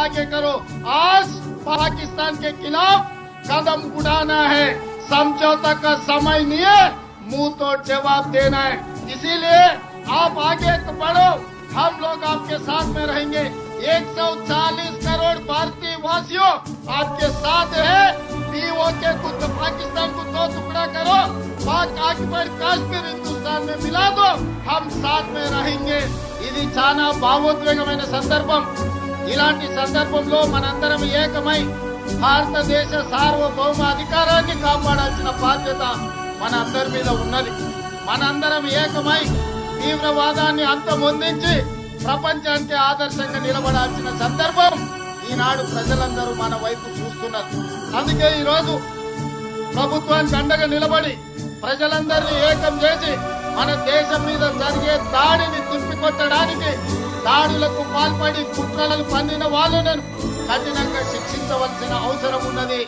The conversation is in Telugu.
आगे करो आज पाकिस्तान के खिलाफ कदम उठाना है समझौता का समय नहीं है मुंह तोड़ जवाब देना है इसीलिए आप आगे बढ़ो हम लोग आपके साथ में रहेंगे 140 करोड़ भारतीय वासियों आपके साथ है पीओ के कुछ पाकिस्तान को दो टुकड़ा करो पाक आक्युपाइड काश्मीर हिंदुस्तान में मिला दो हम साथ में रहेंगे ఇది చాలా భావోద్వేగమైన సందర్భం ఇలాంటి సందర్భంలో మనందరం ఏకమై భారతదేశ సార్వభౌమ అధికారాన్ని కాపాడాల్సిన బాధ్యత మన అందరి మీద ఉన్నది. మనందరం ఏకమై తీవ్రవాదాన్ని అంతమొందించి ప్రపంచానికి ఆదర్శంగా నిలబడాల్సిన సందర్భం ఈనాడు ప్రజలందరూ మన వైపు చూస్తున్నారు. అందుకే ఈరోజు ప్రభుత్వానికి అండగా నిలబడి ప్రజలందరినీ ఏకం చేసి మన దేశం మీద జరిగే దాడిని తిప్పికొట్టడానికి దాడులకు పాల్పడి కుట్రలను పన్నిన వాళ్ళను కఠినంగా శిక్షించవలసిన అవసరం ఉన్నది.